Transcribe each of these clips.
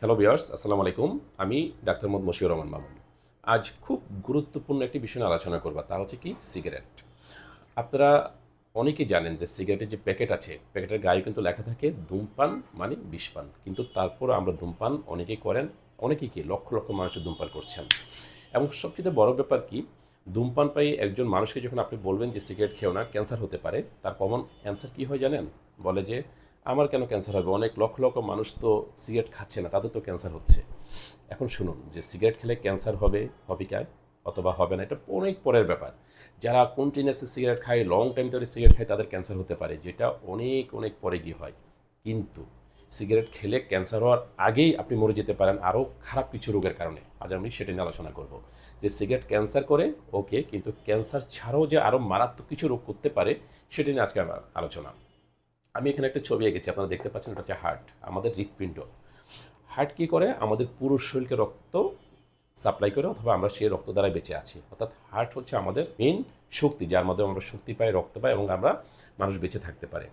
Hello বিয়ার্স আসসালামু আলাইকুম আমি ডাক্তার মোহাম্মদ মশিউর রহমান মামুন আজ খুব গুরুত্বপূর্ণ একটি বিষয় নিয়ে আলোচনা করব, তা হচ্ছে কি সিগারেট। আপনারা অনেকেই জানেন যে সিগারেটের যে প্যাকেট আছে, প্যাকেটের গায়ে কিন্তু লেখা থাকে ধূমপান মানে বিষপান। কিন্তু তারপর আমরা ধূমপান অনেকেই করেন, অনেকেই কি লক্ষ লক্ষ মানুষের ধূমপান করছেন। এবং সবচেয়ে বড় ব্যাপার কি, ধূমপান পাই একজন মানুষকে যখন আপনি বলবেন যে সিগারেট খেও না, ক্যান্সার হতে পারে, তার কমন অ্যান্সার কী হয় জানেন? বলে যে আমার কেন ক্যান্সার হবে? অনেক লক্ষ লক্ষ মানুষ তো সিগারেট খাচ্ছে না, তাদের তো ক্যান্সার হচ্ছে। এখন শুনুন, যে সিগারেট খেলে ক্যান্সার হবে হবে কায় অথবা হবে না, এটা অনেক পরের ব্যাপার। যারা কন্টিনিউসলি সিগারেট খায় লং টাইম ধরে সিগারেট খায়, তাদের ক্যান্সার হতে পারে, যেটা অনেক অনেক পরে গিয়ে হয়। কিন্তু সিগারেট খেলে ক্যান্সার হওয়ার আগেই আপনি মরে যেতে পারেন আরও খারাপ কিছু রোগের কারণে। আজ আমি সেটা নিয়ে আলোচনা করব। যে সিগারেট ক্যান্সার করে ওকে কিন্তু ক্যান্সার ছাড়াও যে আরও মারাত্মক কিছু রোগ করতে পারে, সেটা নিয়ে আজকে আলোচনা। আমি এখানে একটা ছবি এঁকেছি, আপনারা দেখতে পাচ্ছেন এটা হচ্ছে হার্ট, আমাদের হৃৎপিণ্ড। হার্ট কী করে? আমাদের পুরো শরীরকে রক্ত সাপ্লাই করে অথবা আমরা সেই রক্ত দ্বারা বেঁচে আছি। অর্থাৎ হার্ট হচ্ছে আমাদের মেন শক্তি, যার মাধ্যমে আমরা শক্তি পাই, রক্ত পাই এবং আমরা মানুষ বেঁচে থাকতে পারে।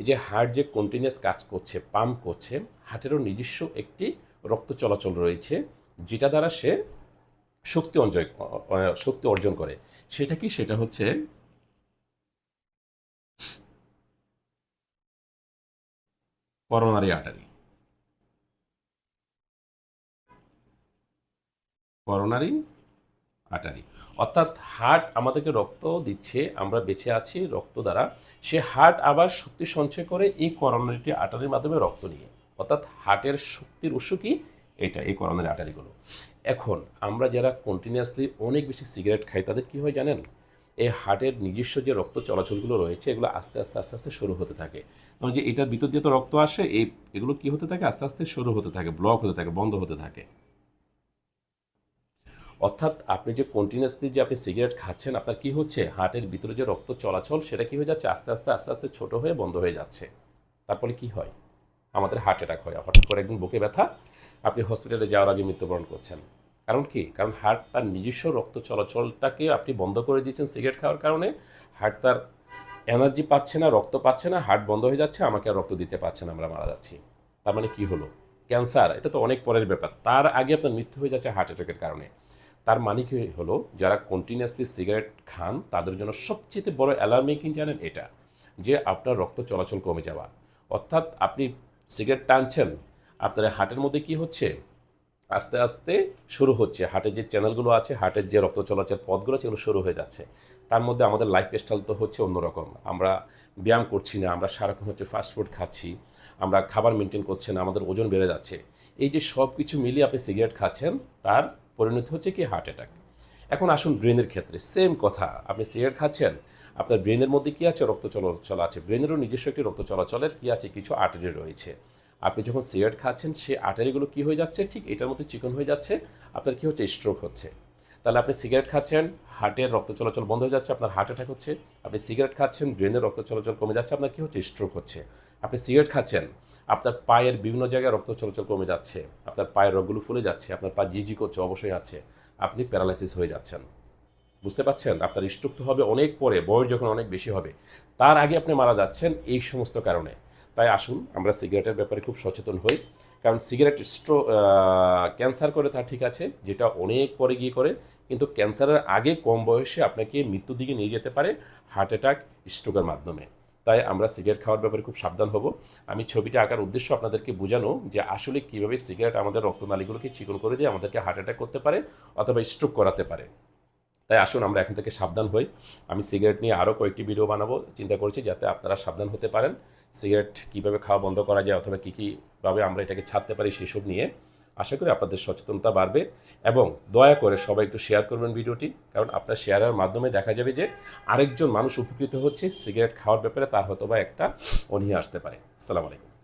এই যে হার্ট যে কন্টিনিউয়াস কাজ করছে পাম্প করছে, হার্টেরও নিজস্ব একটি রক্ত চলাচল রয়েছে, যেটা দ্বারা সে শক্তি অঞ্জয় শক্তি অর্জন করে। সেটা কি? সেটা হচ্ছে করোনারি আর্টারি করোনারি আর্টারি অর্থাৎ হার্ট আমাদেরকে রক্ত দিচ্ছে, আমরা বেঁচে আছি রক্ত দ্বারা। সে হার্ট আবার শক্তি সঞ্চয় করে এই করোনারিটি আটারির মাধ্যমে রক্ত নিয়ে। অর্থাৎ হার্টের শক্তির উৎস কি? এটা, এই করোনারি আটারিগুলো এখন আমরা যারা কন্টিনিউয়াসলি অনেক বেশি সিগারেট খাই, তাদের কি হয় জানেন? এই হার্টের নিজস্ব যে রক্ত চলাচলগুলো রয়েছে, এগুলো আস্তে আস্তে আস্তে আস্তে শুরু হতে থাকে। কারণ যে এটার ভিতর দিয়ে তো রক্ত আসে, এই এগুলো কি হতে থাকে? আস্তে আস্তে শুরু হতে থাকে ব্লক হতে থাকে, বন্ধ হতে থাকে। অর্থাৎ আপনি যে কন্টিনিউসলি যে আপনি সিগারেট খাচ্ছেন, আপনার কি হচ্ছে? হার্টের ভিতরে যে রক্ত চলাচল, সেটা কি হয়ে যাচ্ছে? আস্তে আস্তে আস্তে আস্তে ছোট হয়ে বন্ধ হয়ে যাচ্ছে। তারপরে কি হয়? আমাদের হার্ট অ্যাটাক হয়। হঠাৎ করে একদিন বুকে ব্যথা, আপনি হসপিটালে যাওয়ার আগে মৃত্যুবরণ করছেন। কারণ কি? কারণ হার্ট তার নিজস্ব রক্ত চলাচলটাকে আপনি বন্ধ করে দিয়েছেন সিগারেট খাওয়ার কারণে। হার্ট তার এনার্জি পাচ্ছে না, রক্ত পাচ্ছে না হার্ট বন্ধ হয়ে যাচ্ছে, আমাকে আর রক্ত দিতে পারছে না, আমরা মারা যাচ্ছি। তার মানে কি হলো? ক্যান্সার এটা তো অনেক পরের ব্যাপার। তার আগে আপনার মৃত্যু হয়ে যাচ্ছে হার্ট অ্যাটাকের কারণে। তার মানে কি হলো? যারা কন্টিনিউয়াসলি সিগারেট খান, তাদের জন্য সবচেয়ে বড় অ্যালার্মিং জানেন এটা, যে আপনার রক্ত চলাচল কমে যাওয়া। অর্থাৎ আপনি সিগারেট টানছেন, আপনার হার্টের মধ্যে কি হচ্ছে? আস্তে আস্তে শুরু হচ্ছে। হার্টের যে চ্যানেলগুলো আছে হার্টের যে রক্ত চলাচল পথগুলো সেগুলো শুরু হয়ে যাচ্ছে। তার মধ্যে আমাদের লাইফ স্টাইল তো হচ্ছে অন্যরকম। আমরা ব্যায়াম করছি না, আমরা সারাক্ষণ হচ্ছে ফাস্টফুড খাচ্ছি, আমরা খাবার মেনটেন করছি না, আমাদের ওজন বেড়ে যাচ্ছে। এই যে সব কিছু মিলিয়ে আপনি সিগারেট খাচ্ছেন, তার পরিণতি হচ্ছে কি হার্ট অ্যাটাক এখন আসুন ব্রেনের ক্ষেত্রে। সেম কথা, আপনি সিগারেট খাচ্ছেন, আপনার ব্রেনের মধ্যে কী আছে রক্ত চলাচল আছে? ব্রেনেরও নিজস্ব একটি রক্ত চলাচলের কী আছে? কিছু আর্টারি রয়েছে। আপনি যখন সিগারেট খাচ্ছেন, সে আটারিগুলো কী হয়ে যাচ্ছে? ঠিক এটার মধ্যে চিকন হয়ে যাচ্ছে, আপনার কী হচ্ছে? স্ট্রোক হচ্ছে। তাহলে আপনি সিগারেট খাচ্ছেন হার্টের রক্ত চলাচল বন্ধ হয়ে যাচ্ছে, আপনার হার্ট অ্যাটাক হচ্ছে। আপনি সিগারেট খাচ্ছেন ব্রেনের রক্ত চলাচল কমে যাচ্ছে, আপনার কী হচ্ছে? স্ট্রোক হচ্ছে। আপনি সিগারেট খাচ্ছেন, আপনার পায়ের বিভিন্ন জায়গায় রক্ত চলাচল কমে যাচ্ছে, আপনার পায়ের রোগগুলো ফুলে যাচ্ছে, আপনার পা জিজি করছে অবশ্যই আছে। আপনি প্যারালাইসিস হয়ে যাচ্ছেন। বুঝতে পারছেন? আপনার স্ট্রোক তো হবে অনেক পরে, বয়স যখন অনেক বেশি হবে, তার আগে আপনি মারা যাচ্ছেন এই সমস্ত কারণে। তাই আসুন, আমরা সিগারেটের ব্যাপারে খুব সচেতন হই। কারণ সিগারেট স্ট্রো ক্যান্সার করে তা ঠিক আছে, যেটা অনেক পরে গিয়ে করে, কিন্তু ক্যান্সারের আগে কম বয়সে আপনাকে মৃত্যুর দিকে নিয়ে যেতে পারে হার্ট অ্যাটাক, স্ট্রোকের মাধ্যমে। তাই আমরা সিগারেট খাওয়ার ব্যাপারে খুব সাবধান হব। আমি ছবিটা আঁকার উদ্দেশ্য আপনাদেরকে বোঝানো যে আসলে কীভাবে সিগারেট আমাদের রক্তনালীগুলোকে চিকন করে দিয়ে আমাদেরকে হার্ট অ্যাটাক করতে পারে অথবা স্ট্রোক করাতে পারে। তাই আসুন আমরা এখন থেকে সাবধান হই। আমি সিগারেট নিয়ে আরও কয়েকটি ভিডিও বানাবো। চিন্তা করছি যাতে আপনারা সাবধান হতে পারেন। সিগারেট কীভাবে খাওয়া বন্ধ করা যায় অথবা কী কীভাবে আমরা এটাকে ছাড়তে পারি সেসব নিয়ে আশা করি আপনাদের সচেতনতা বাড়বে। এবং দয়া করে সবাই একটু শেয়ার করবেন ভিডিওটি কারণ আপনার শেয়ারের মাধ্যমে দেখা যাবে যে আরেকজন মানুষ উপকৃত হচ্ছে সিগারেট খাওয়ার ব্যাপারে। তার হয়তো বা একটা অনীহা আসতে পারে। আসসালামু আলাইকুম।